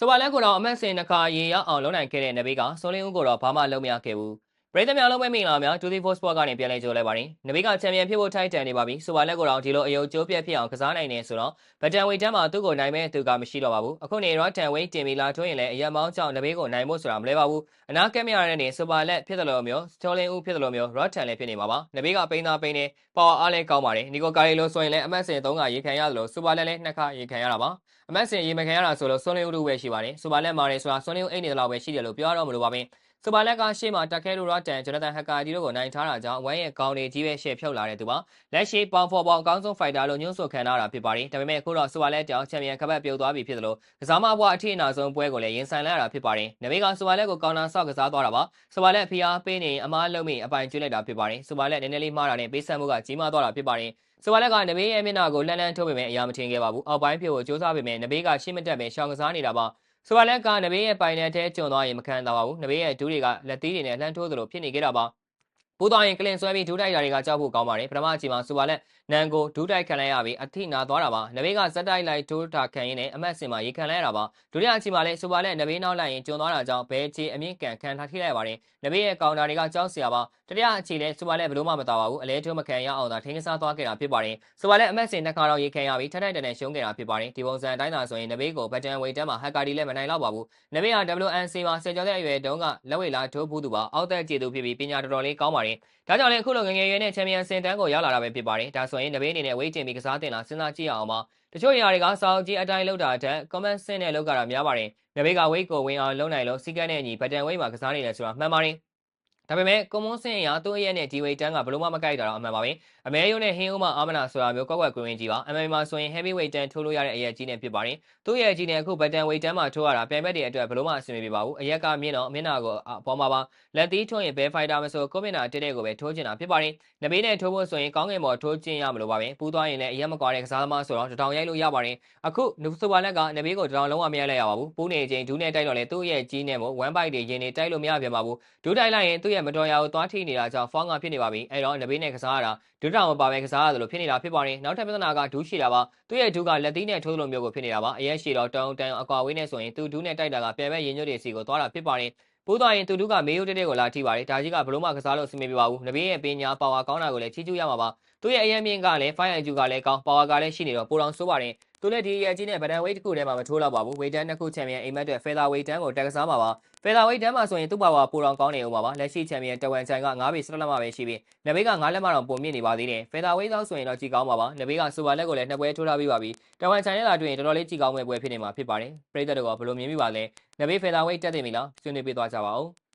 ဆိုပါလက်ကိုတော့အမတ်စင်နှစ်ခါရေရောက်အောင်လုပ်နိုင်ခဲ့တဲ့နဘေးကစိုးလင်းဦးကိုတော့ဘာမှလုပ်မရခဲ့ဘူး ပရိသတ်များလုံးပဲမင်္ဂလာများ24 Sport ကနေပြန်လည်ကြိုလိုက်ပါတယ်နဘေးကချန်ပီယံဖြစ်ဖို့ထိုက်တန်နေပါပြီဆိုပါလက်ကိုတော့ဒီလိုအယုံကျိုးပြက်ဖြစ်အောင်ကစားနိုင်နေဆိုတော့ဗတန်ဝေတန်းမှာသူ့ကိုနိုင်မဲ့သူကမရှိတော့ပါဘူးအခုနေရော့တန်ဝေးတင်မီလာထိုးရင်လည်းအရက်မောင်းကြောင့်နဘေးကိုနိုင်ဖို့ဆိုတာမလဲပါဘူးအနာကက်မရတဲ့နေဆိုပါလက်ဖြစ်တယ်လို့မျိုးစိုးလင်းဦးဖြစ်တယ်လို့မျိုးရော့တန်လည်းဖြစ်နေမှာပါနဘေးကပိန်းသားပိန်းနေပါဝါအားလည်းကောင်းပါတယ်နီကိုကာရီလိုဆိုရင်လည်းအမတ်စင်3ကရေခံရတယ်လို့ဆိုပါလက်လည်းနှစ်ခါရေခံရတာပါအမတ်စင်ရေမခံရတာဆိုလို့စွန်လင်းဦးတို့ပဲရှိပါတယ်ဆိုပါလက်မာတယ်ဆိုတာစွန်လင်းဦးအိတ်နေတယ်လို့ပဲရှိတယ်လို့ပြောရတော့မလို့ပါပဲ ဆိုပါလက်ကရှေ့မှာတက်ခဲလိုရတန်ဂျိုနသန်ဟက်ကာဒီတို့ကိုနိုင်ထားတာကြောင့်ဝိုင်းရဲ့ကောင်းတွေကြီးပဲရှေ့ဖြုတ်လာတဲ့သူပါလက်ရှိပေါင်ဖော်ပေါင်အကောင်းဆုံးဖိုက်တာလို့ညွှန်းဆိုခံထားတာဖြစ်ပါတယ်ဒါပေမဲ့အခုတော့ဆိုပါလက်တောင်ချန်ပီယံကပတ်ပြုတ်သွားပြီဖြစ်တယ်လို့ကစားမဘွားအထိအနာဆုံးပွဲကိုလည်းရင်ဆိုင်လာရတာဖြစ်ပါတယ်နဘေကဆိုပါလက်ကိုကောင်းတာဆော့ကစားသွားတာပါဆိုပါလက်ဖီအားပေးနေအမားလုံးမိအပိုင်ကျွေးလိုက်တာဖြစ်ပါတယ်ဆိုပါလက်နည်းနည်းလေးမှားတာနဲ့ပေးဆက်မှုကကြီးမားသွားတာဖြစ်ပါတယ်ဆိုပါလက်ကနဘေးရဲ့မျက်နှာကိုလှမ်းလှမ်းထုတ်ပေမဲ့အရာမထင်ခဲ့ပါဘူးအောက်ပိုင်းဖြို့ကိုစူးစမ်းပေမဲ့နဘေးကရှေ့မတက်ပဲရှောင်ကစားနေတာပါ ဆိုပါလက်ကနဘေးရဲ့ပိုင်နယ်ထဲကျုံသွားရင်မခံတော့ပါဘူးနဘေးရဲ့ဒူးတွေကလက်သီးတွေနဲ့လှမ်းထိုးသလိုဖြစ်နေခဲ့တာပါ ပူသွားရင်ကလင်ဆွဲပြီးဒူးတိုက်တာတွေကကြောက်ဖို့ကောင်းပါတယ်ပထမအချိန်မှာဆိုပါလက်နန်ကိုဒူးတိုက်ခံလိုက်ရပြီးအထိနာသွားတာပါနဘေးကဇက်တိုက်လိုက်ဒူးတာခံရင်းနဲ့အမတ်စင်မှာရေခံလိုက်ရတာပါဒုတိယအချိန်မှာလည်းဆိုပါလက်နဘေးနောက်လိုက်ရင်ကျုံသွားတာကြောင့်ဘဲချေအမြင့်ကန်ခံထားထိလိုက်ပါတယ်နဘေးရဲ့ကောင်တာတွေကကြောက်စရာပါတတိယအချိန်လည်းဆိုပါလက်ဘလို့မှမတော်ပါဘူးအလဲထိုးမခံရအောင်သာထင်းကစားသွားခဲ့တာဖြစ်ပါတယ်ဆိုပါလက်အမတ်စင်နှစ်ခါတော့ရေခံရပြီးထထတန်တန်ရှုံးခဲ့တာဖြစ်ပါတယ်ဒီပုံစံအတိုင်းသာဆိုရင်နဘေးကိုဘတ်တန်ဝေတန်းမှာဟက်ကာဒီလည်းမနိုင်တော့ပါဘူးနဘေးက WNC မှာဆယ်ကျော်တဲ့အရွယ်တုန်းကလက်ဝဲလာထိုးဘူးသူပါအောက်သက်ကျေသူဖြစ်ပြီးပညာတော်တော်လေးကောင်းပါတယ်ဒါကြောင့်လည်းအခုလိုငငယ်ရွယ်နဲ့ချန်ပီယံစင်တန်းကိုရောက်လာတာပဲဖြစ်ပါတယ်ဒါဆိုရင်နဘေးအနေနဲ့ဝေးတင်ပြီးကစားတင်လာစဉ်းစားကြည့်အောင်ပါတချို့နေရာတွေကစောင်းကြီးအတိုင်းလောက်တာတဲ့ comment ဆင်းနဲ့လောက်ကြတာများပါတယ်နဘေးကဝိတ်ကိုဝင်အောင်လုံးနိုင်လို့စီကန်းနဲ့အညီဘတ်တန်ဝိတ်မှာကစားနေတယ်ဆိုတာမှန်ပါတယ် ဒါပေမဲ့ကွန်မွန်စင်ရသူ့ရဲ့နဲ့ဒီဝေတန်းကဘလို့မှမကိုက်တာတော့အမှန်ပါပဲအမဲယုံနဲ့ဟင်းဦးမအာမနာဆိုတာမျိုးကွက်ကွက်ကွင်းကြီးပါ MMA မှာဆိုရင် heavyweight တန်းထိုးလို့ရတဲ့အရက်ကြီးနဲ့ဖြစ်ပါတယ်သူ့ရဲ့ကြီးနဲ့အခုဘတ်တန်ဝေတန်းမှာထိုးရတာပြိုင်ဘက်တွေအတွက်ဘလို့မှအဆင်မပြေပါဘူးအရက်ကမြင့်တော့မျက်နှာကိုအပေါ်မှာပါလက်သီးထိုးရင်ဘဲဖိုက်တာမဆိုကွန်မင်နာတက်တဲ့ကိုပဲထိုးချင်တာဖြစ်ပါတယ်နဘေးနဲ့ထိုးဖို့ဆိုရင်ကောင်းငင်ပေါ်ထိုးကျင်ရမလို့ပါပဲပူးသွားရင်လည်းအရက်မကွာတဲ့ကစားသမားဆိုတော့တထောင်ရိုက်လို့ရပါတယ်အခုနုဆိုပါလက်ကနဘေးကိုတထောင်လုံးဝမရိုက်လိုက်ရပါဘူးပူးနေချိန်ဒူးနဲ့တိုက်တော့လေသူ့ရဲ့ကြီးနဲ့မို့1 byte တွေရင်းနေတိုက်လို့မရပြန်ပါဘူးဒူးတိုက်လိုက်ရင်သူ့ရဲ့မတော်ရာကိုသွားထိနေတာကြောင့်ဖောင်းကဖြစ်နေပါပြီအဲ့တော့နဘေးနဲ့ကစားရတာဒူးတောင်မပါပဲကစားရတယ်လို့ဖြစ်နေတာဖြစ်ပါတယ်နောက်ထပ်ပြဿနာကဒူးရှိတာပါသူ့ရဲ့ဒူးကလက်သီးနဲ့ထိုးသလိုမျိုးကိုဖြစ်နေတာပါအရက်ရှိတော့တောင်းတန်အကွာဝေးနဲ့ဆိုရင်သူဒူးနဲ့တိုက်တာကပြန်ပဲရင်ညွတ်တွေစီကိုသွားတာဖြစ်ပါတယ်ပိုးသွားရင်တူတူကမေယိုတက်တက်ကိုလာထိပါတယ်ဒါကြီးကဘလို့မှကစားလို့အဆင်မပြေပါဘူးနဘေးရဲ့ပညာပါဝါကောင်းတာကိုလည်းချီးကျူးရမှာပါသူ့ရဲ့အရင်မြင့်ကလည်း fire IQ ကလည်းကောင်းပါဝါကလည်းရှိနေတော့ပိုတော်ဆိုးပါတယ် သူလည်းဒီရဲ့ကြီးနဲ့ဗဒန်ဝိတ်တစ်ခုတည်းမှာမထိုးတော့ပါဘူးဝေတန်းတစ်ခုချန်ပီယံအိမ်မက်အတွက် feather weight တန်းကိုတက်ကစားမှာပါ feather weight တန်းမှာဆိုရင်သူ့ပါဝါပိုတော်ကောင်းနေဦးမှာပါလက်ရှိချန်ပီယံတဝန်ချန်က9ပေ17လက်မှပဲရှိပြီးနဘေးက9လက်မှတော့ပုံမြင့်နေပါသေးတယ် feather weight တော့ဆိုရင်တော့ကြည်ကောင်းပါပါနဘေးက super လက်ကိုလည်းနှစ်ပွဲထိုးထားပြီးပါပြီတဝန်ချန်နဲ့လာတွေ့ရင်တော်တော်လေးကြည်ကောင်းမဲ့ပွဲဖြစ်နေမှာဖြစ်ပါတယ်ပရိသတ်တို့ကဘယ်လိုမြင်မိပါလဲနဘေး feather weight တက်တင်ပြီလားဆွေးနွေးပေးသွားကြပါဦး